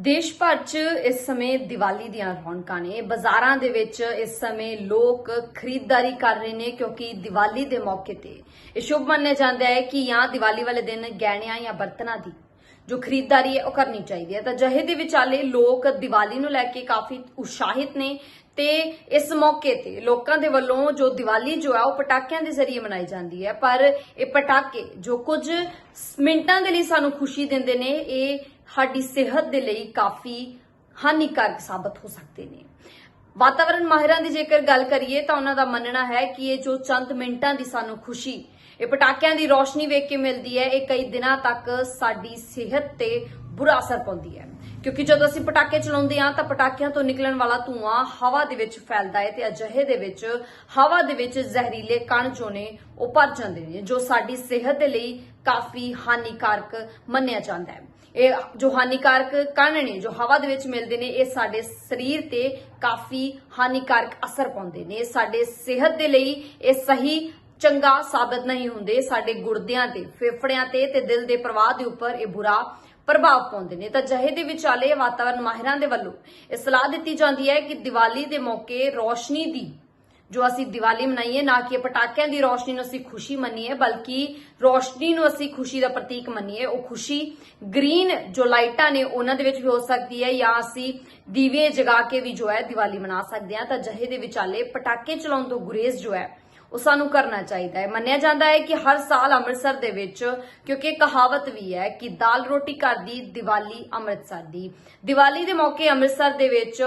ਦੇਸ਼ ਭਰ 'ਚ ਇਸ ਸਮੇਂ ਦੀਵਾਲੀ ਦੀਆਂ ਰੌਣਕਾਂ ਨੇ। ਬਾਜ਼ਾਰਾਂ ਦੇ ਵਿੱਚ ਇਸ ਸਮੇਂ ਲੋਕ ਖਰੀਦਦਾਰੀ ਕਰ ਰਹੇ ਨੇ ਕਿਉਂਕਿ ਦੀਵਾਲੀ ਦੇ ਮੌਕੇ ਤੇ ਇਹ ਸ਼ੁਭ ਮੰਨਿਆ ਜਾਂਦਾ ਹੈ ਕਿ ਜਾਂ ਦੀਵਾਲੀ ਵਾਲੇ ਦਿਨ ਗਹਿਣਿਆਂ ਜਾਂ ਬਰਤਨਾਂ ਦੀ ਜੋ ਖਰੀਦਦਾਰੀ ਹੈ ਉਹ ਕਰਨੀ ਚਾਹੀਦੀ ਹੈ। ਤਾਂ ਜਹੇ ਦੇ ਵਿਚਾਲੇ ਲੋਕ ਦੀਵਾਲੀ ਨੂੰ ਲੈ ਕੇ ਕਾਫੀ ਉਤਸ਼ਾਹਿਤ ਨੇ ਤੇ ਇਸ ਮੌਕੇ ਤੇ ਲੋਕਾਂ ਦੇ ਵੱਲੋਂ ਜੋ ਦੀਵਾਲੀ ਜੋ ਹੈ ਉਹ ਪਟਾਕਿਆਂ ਦੇ ਜ਼ਰੀਏ ਮਨਾਈ ਜਾਂਦੀ ਹੈ। ਪਰ ਇਹ ਪਟਾਕੇ ਜੋ ਕੁਝ ਮਿੰਟਾਂ ਦੇ ਲਈ ਸਾਨੂੰ ਖੁਸ਼ੀ ਦਿੰਦੇ ਨੇ, ਇਹ ਸਾਡੀ ਸਿਹਤ ਦੇ ਲਈ ਕਾਫੀ ਹਾਨੀਕਾਰਕ ਸਾਬਤ ਹੋ ਸਕਦੇ ਨੇ। ਵਾਤਾਵਰਣ ਮਾਹਿਰਾਂ ਦੀ ਜੇਕਰ ਗੱਲ ਕਰੀਏ ਤਾਂ ਉਹਨਾਂ ਦਾ ਮੰਨਣਾ ਹੈ ਕਿ ਇਹ ਜੋ ਚੰਦ ਮਿੰਟਾਂ ਦੀ ਸਾਨੂੰ ਖੁਸ਼ੀ, ਇਹ ਪਟਾਕਿਆਂ ਦੀ ਰੌਸ਼ਨੀ ਵੇਖ ਕੇ ਮਿਲਦੀ ਹੈ, ਇਹ ਕਈ ਦਿਨਾਂ ਤੱਕ ਸਾਡੀ ਸਿਹਤ ਤੇ ਬੁਰਾ ਅਸਰ ਪਾਉਂਦੀ ਹੈ। ਕਿਉਂਕਿ ਜਦੋਂ ਅਸੀਂ ਪਟਾਕੇ ਚਲਾਉਂਦੇ ਹਾਂ ਤਾਂ ਪਟਾਕਿਆਂ ਤੋਂ ਨਿਕਲਣ ਵਾਲਾ ਧੂਆਂ ਹਵਾ ਦੇ ਵਿੱਚ ਫੈਲਦਾ ਹੈ ਤੇ ਅਜਿਹੇ ਦੇ ਵਿੱਚ ਹਵਾ ਦੇ ਵਿੱਚ ਜ਼ਹਿਰੀਲੇ ਕਣ ਜੋ ਨੇ ਉਹ ਭਰ ਜਾਂਦੇ ਨੇ, ਜੋ ਸਾਡੀ ਸਿਹਤ ਦੇ ਲਈ ਕਾਫੀ ਹਾਨੀਕਾਰਕ ਮੰਨਿਆ ਜਾਂਦਾ ਹੈ। ਇਹ ਜੋ ਹਾਨੀਕਾਰਕ ਕਣ ਨੇ, ਜੋ ਹਵਾ ਦੇ ਵਿੱਚ ਮਿਲਦੇ ਨੇ, ਇਹ ਸਾਡੇ ਸਰੀਰ ਤੇ ਕਾਫੀ ਹਾਨੀਕਾਰਕ ਅਸਰ ਪਾਉਂਦੇ ਨੇ। ਸਾਡੇ ਸਿਹਤ ਦੇ ਲਈ ਇਹ ਸਹੀ, ਚੰਗਾ ਸਾਬਤ ਨਹੀਂ ਹੁੰਦੇ। ਸਾਡੇ ਗੁਰਦਿਆਂ ਤੇ, ਫੇਫੜਿਆਂ ਤੇ ਤੇ ਦਿਲ ਦੇ ਪ੍ਰਵਾਹ ਦੇ ਉੱਪਰ ਇਹ ਬੁਰਾ ਪ੍ਰਭਾਵ ਪਾਉਂਦੇ ਨੇ। ਤਾਂ ਜਹੇ ਦੇ ਵਿਚਾਲੇ ਵਾਤਾਵਰਣ ਮਾਹਿਰਾਂ ਦੇ ਵੱਲੋਂ ਇਹ ਸਲਾਹ ਦਿੱਤੀ ਜਾਂਦੀ ਹੈ ਕਿ ਦੀਵਾਲੀ ਦੇ ਮੌਕੇ ਰੋਸ਼ਨੀ ਦੀ ਜੋ ਅਸੀਂ ਦੀਵਾਲੀ ਮਨਾਈਏ, ਨਾ ਕਿ ਪਟਾਕਿਆਂ ਦੀ ਰੋਸ਼ਨੀ ਨੂੰ ਅਸੀਂ ਖੁਸ਼ੀ ਮੰਨੀਏ, ਬਲਕਿ ਰੋਸ਼ਨੀ ਨੂੰ ਅਸੀਂ ਖੁਸ਼ੀ ਦਾ ਪ੍ਰਤੀਕ ਮੰਨੀਏ। ਉਹ ਖੁਸ਼ੀ ਗ੍ਰੀਨ ਜੋ ਲਾਈਟਾਂ ਨੇ, ਉਹਨਾਂ ਦੇ ਵਿੱਚ ਵੀ ਹੋ ਸਕਦੀ ਹੈ ਜਾਂ ਅਸੀਂ ਦੀਵੇ ਜਗਾ ਕੇ ਵੀ ਜੋ ਹੈ ਦੀਵਾਲੀ ਮਨਾ ਸਕਦੇ ਹਾਂ। ਤਾਂ ਜਹੇ ਦੇ ਵਿਚਾਲੇ ਪਟਾਕੇ ਚਲਾਉਣ ਤੋਂ ਗੁਰੇਜ਼ ਜੋ ਹੈ ਉਹ ਸਾਨੂੰ ਕਰਨਾ ਚਾਹੀਦਾ ਹੈ। ਮੰਨਿਆ ਜਾਂਦਾ ਹੈ ਕਿ ਹਰ ਸਾਲ ਅੰਮ੍ਰਿਤਸਰ ਦੇ ਵਿੱਚ, ਕਿਉਂਕਿ ਕਹਾਵਤ ਵੀ ਹੈ ਕਿ ਦਾਲ ਰੋਟੀ ਘਰ ਦੀ, ਦੀਵਾਲੀ ਅੰਮ੍ਰਿਤਸਰ ਦੀ। ਦੀਵਾਲੀ ਦੇ ਮੌਕੇ ਅੰਮ੍ਰਿਤਸਰ ਦੇ ਵਿੱਚ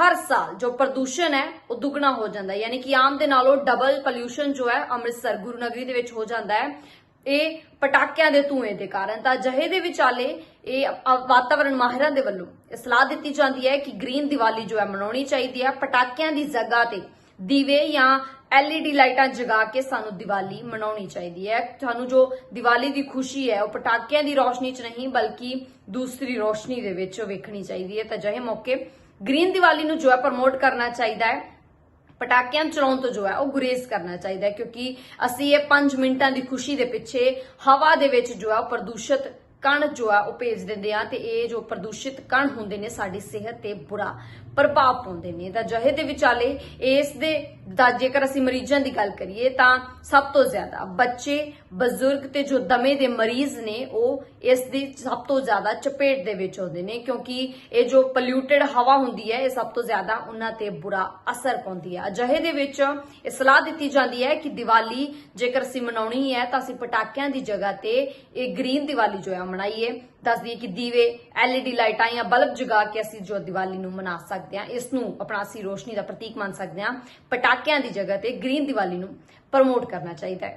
ਹਰ ਸਾਲ ਜੋ ਪ੍ਰਦੂਸ਼ਣ ਹੈ, ਉਹ ਦੁੱਗਣਾ ਹੋ ਜਾਂਦਾ ਹੈ। ਯਾਨੀ ਕਿ ਆਮ ਦੇ ਨਾਲੋਂ ਡਬਲ ਪੋਲਿਊਸ਼ਨ ਜੋ ਹੈ ਅੰਮ੍ਰਿਤਸਰ, ਗੁਰੂ ਨਗਰੀ ਦੇ ਵਿੱਚ ਹੋ ਜਾਂਦਾ ਹੈ। ਇਹ ਪਟਾਕਿਆਂ ਦੇ ਧੂਏ ਦੇ ਕਾਰਨ ਤਾਂ ਜਹੇ ਦੇ ਵਿਚਾਲੇ ਇਹ ਅ- ਵਾਤਾਵਰਣ ਮਾਹਿਰਾਂ ਦੇ ਵੱਲੋਂ ਇਹ ਸਲਾਹ ਦਿੱਤੀ ਜਾਂਦੀ ਹੈ ਕਿ ਗ੍ਰੀਨ ਦੀਵਾਲੀ ਜੋ ਹੈ ਮਨਾਉਣੀ ਚਾਹੀਦੀ ਹੈ। ਪਟਾਕਿਆਂ ਦੀ ਜਗ੍ਹਾ ਤੇ ਦੀਵੇ ਜਾਂ LED ਲਾਈਟਾਂ ਜਗਾ ਕੇ ਸਾਨੂੰ ਦੀਵਾਲੀ ਮਨਾਉਣੀ ਚਾਹੀਦੀ ਹੈ। ਤੁਹਾਨੂੰ ਜੋ ਦੀਵਾਲੀ ਦੀ ਖੁਸ਼ੀ ਹੈ, ਉਹ ਪਟਾਕਿਆਂ ਦੀ ਰੌਸ਼ਨੀ 'ਚ ਨਹੀਂ, ਬਲਕਿ ਦੂਸਰੀ ਰੋਸ਼ਨੀ ਦੇ ਵਿੱਚ ਵੇਖਣੀ ਚਾਹੀਦੀ ਹੈ। ਤਾਂ ਜਿਹੇ ਮੌਕੇ ਗ੍ਰੀਨ ਦੀਵਾਲੀ ਨੂੰ ਜੋ ਹੈ ਪ੍ਰਮੋਟ ਕਰਨਾ ਚਾਹੀਦਾ ਹੈ, ਪਟਾਕਿਆਂ ਚਲਾਉਣ ਤੋਂ ਜੋ ਹੈ, ਉਹ ਗੁਰੇਜ਼ ਕਰਨਾ ਚਾਹੀਦਾ ਹੈ, ਕਿਉਂਕਿ ਅਸੀਂ ਇਹ 5 ਮਿੰਟਾਂ ਦੀ ਖੁਸ਼ੀ ਦੇ ਪਿੱਛੇ ਹਵਾ ਦੇ ਵਿੱਚ ਜੋ ਹੈ, ਉਹ ਪ੍ਰਦੂਸ਼ਿਤ ਕਣ ਜੋ ਹੈ ਉਹ ਭੇਜ ਦਿੰਦੇ ਆ ਤੇ ਇਹ ਜੋ ਪ੍ਰਦੂਸ਼ਿਤ ਕਣ ਹੁੰਦੇ ਨੇ ਸਾਡੀ ਸਿਹਤ ਤੇ ਬੁਰਾ ਪ੍ਰਭਾਵ ਪਾਉਂਦੇ ਨੇ। ਤਾਂ ਜਹੇ ਦੇ ਵਿਚਾਲੇ ਇਸ ਦੇ ਦਾ ਜੇਕਰ ਅਸੀਂ ਮਰੀਜ਼ਾਂ ਦੀ ਗੱਲ ਕਰੀਏ ਤਾਂ ਸਭ ਤੋਂ ਜ਼ਿਆਦਾ ਬੱਚੇ, ਬਜ਼ੁਰਗ ਤੇ ਜੋ ਦਮੇ ਦੇ ਮਰੀਜ਼ ਨੇ, ਉਹ ਇਸ ਦੀ ਸਭ ਤੋਂ ਜ਼ਿਆਦਾ ਚਪੇਟ ਦੇ ਵਿੱਚ ਹੁੰਦੇ ਨੇ ਕਿਉਂਕਿ ਇਹ ਜੋ ਪੋਲਿਊਟਡ ਹਵਾ ਹੁੰਦੀ ਹੈ, ਇਹ ਸਭ ਤੋਂ ਜ਼ਿਆਦਾ ਉਹਨਾਂ ਤੇ ਬੁਰਾ ਅਸਰ ਪਾਉਂਦੀ ਹੈ। ਅਜਿਹੇ ਦੇ ਵਿੱਚ ਇਹ ਸਲਾਹ ਦਿੱਤੀ ਜਾਂਦੀ ਹੈ ਕਿ ਦੀਵਾਲੀ ਜੇਕਰ ਅਸੀਂ ਮਨਾਉਣੀ ਹੈ ਤਾਂ ਅਸੀਂ ਪਟਾਕਿਆਂ ਦੀ ਜਗ੍ਹਾ ਤੇ ਇਹ ਗ੍ਰੀਨ ਦੀਵਾਲੀ ਜੋ ਹੈ ਮਨਾਈਏ। ਦੱਸ ਦਈਏ ਕਿ ਦੀਵੇ, LED ਲਾਈਟਾਂ ਜਾਂ ਬਲਬ ਜਗਾ ਕੇ ਅਸੀਂ ਜੋ ਦੀਵਾਲੀ ਨੂੰ ਮਨਾ ਸਕਦੇ ਹਾਂ, ਇਸ ਨੂੰ ਆਪਣਾ ਅਸੀਂ ਰੋਸ਼ਨੀ ਦਾ ਪ੍ਰਤੀਕ ਮੰਨ ਸਕਦੇ ਹਾਂ। ਪਟਾਕਿਆਂ ਦੀ ਜਗ੍ਹਾ ਤੇ ਗ੍ਰੀਨ ਦੀਵਾਲੀ ਨੂੰ ਪ੍ਰਮੋਟ ਕਰਨਾ ਚਾਹੀਦਾ ਹੈ।